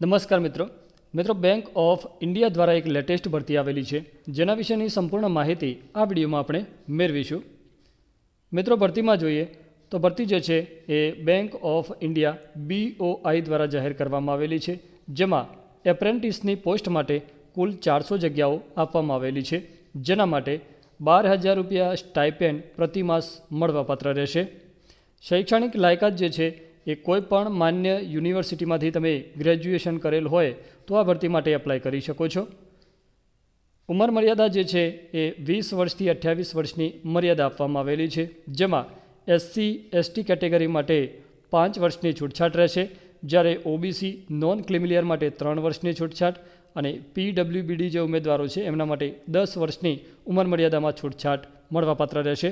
નમસ્કાર મિત્રો. મિત્રો બેંક ઓફ ઇન્ડિયા દ્વારા એક લેટેસ્ટ ભરતી આવેલી છે. જેના વિશેની સંપૂર્ણ માહિતી આ વિડીયોમાં આપણે મેળવીશું. મિત્રો, ભરતીમાં જોઈએ તો ભરતી જે છે એ બેંક ઓફ ઇન્ડિયા બીઓઆઈ દ્વારા જાહેર કરવામાં આવેલી છે. જેમાં એપ્રેન્ટિસની પોસ્ટ માટે કુલ ચારસો જગ્યાઓ આપવામાં આવેલી છે. જેના માટે બાર હજાર રૂપિયા સ્ટાઇપેન્ડ પ્રતિમાસ મળવાપાત્ર રહેશે. શૈક્ષણિક લાયકાત જે છે એ કોઈ પણ માન્ય યુનિવર્સિટીમાંથી તમે ગ્રેજ્યુએશન કરેલ હોય તો આ ભરતી માટે એપ્લાય કરી શકો છો. ઉંમર મર્યાદા જે છે એ વીસ વર્ષથી અઠ્યાવીસ વર્ષની મર્યાદા આપવામાં આવેલી છે, જેમાં એસસી એસટી કેટેગરી માટે પાંચ વર્ષની છૂટછાટ રહેશે, જ્યારે ઓબીસી નોન ક્લિમિલિયર માટે ત્રણ વર્ષની છૂટછાટ અને પીડબ્લ્યુબીડી જે ઉમેદવારો છે એમના માટે દસ વર્ષની ઉંમર મર્યાદામાં છૂટછાટ મળવાપાત્ર રહેશે.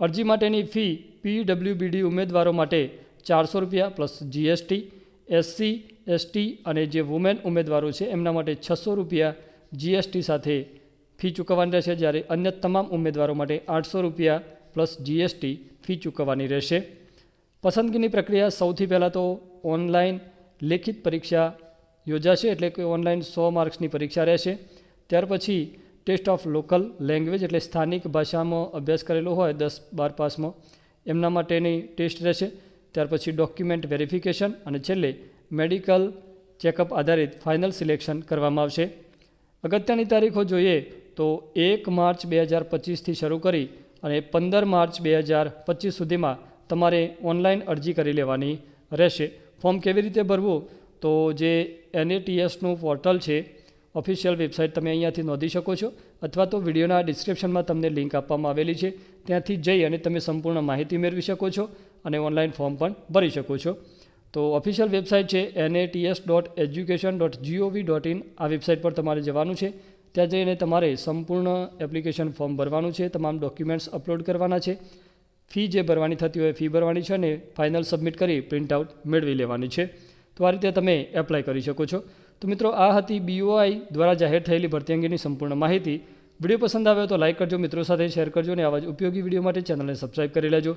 અરજી માટેની ફી પીડબ્લ્યુબીડી ઉમેદવારો માટે ચારસો રૂપિયા પ્લસ જીએસટી એસસી એસટી અને જે વુમેન ઉમેદવારો છે, એમના માટે છસો રૂપિયા જીએસટી સાથે ફી ચૂકવવાની રહેશે, જ્યારે અન્ય તમામ ઉમેદવારો માટે આઠસો રૂપિયા પ્લસ જીએસટી ફી ચૂકવવાની રહેશે. પસંદગીની પ્રક્રિયા સૌથી પહેલાં તો ઓનલાઈન લેખિત પરીક્ષા યોજાશે, એટલે કે ઓનલાઈન સો માર્ક્સની પરીક્ષા રહેશે. ત્યાર પછી ટેસ્ટ ઓફ લોકલ લેંગ્વેજ, એટલે સ્થાનિક ભાષામાં અભ્યાસ કરેલો હોય, દસ બાર પાસમાં, એમના માટેની ટેસ્ટ રહેશે. ત્યાર પછી ડોક્યુમેન્ટ વેરિફિકેશન અને છેલ્લે મેડિકલ ચેકઅપ આધારિત ફાઇનલ સિલેક્શન કરવામાં આવશે. અગત્યની તારીખો જોઈએ તો એક માર્ચ બે હજાર પચીસથી શરૂ કરી અને પંદર માર્ચ બે હજાર પચીસ સુધીમાં તમારે ઓનલાઈન અરજી કરી લેવાની રહેશે. ફોર્મ કેવી રીતે ભરવું? તો જે એનએટીએસનું પોર્ટલ છે ઓફિશિયલ વેબસાઇટ તમે અહીંયાથી નોંધી શકો છો અથવા તો વિડીયોના ડિસ્ક્રિપ્શનમાં તમને લિંક આપવામાં આવેલી છે. ત્યાંથી જઈ અને તમે સંપૂર્ણ માહિતી મેળવી શકો છો. અને ઓનલાઈન ફોર્મ પણ ભરી શકો છો. તો ઓફિશિયલ વેબસાઇટ છે NATS dot education dot GOV dot in આ વેબસાઇટ પર તમારે જવાનું છે. ત્યાં જઈને તમારે સંપૂર્ણ એપ્લિકેશન ફોર્મ ભરવાનું છે. તમામ ડોક્યુમેન્ટ્સ અપલોડ કરવાના છે. ફી જે ભરવાની થતી હોય ફી ભરવાની છે અને ફાઇનલ સબમિટ કરી પ્રિન્ટઆઉટ મેળવી લેવાની છે. તો આ રીતે તમે એપ્લાય કરી શકો છો. તો મિત્રો, આ હતી બીઓઆઈ દ્વારા જાહેર થયેલી ભરતી અંગેની સંપૂર્ણ માહિતી. વીડિયો પસંદ આવ્યો તો લાઇક કરજો, મિત્રો સાથે શેર કરજો અને આવા જ ઉપયોગી વીડિયો માટે ચેનલને સબસ્ક્રાઇબ કરી લેજો.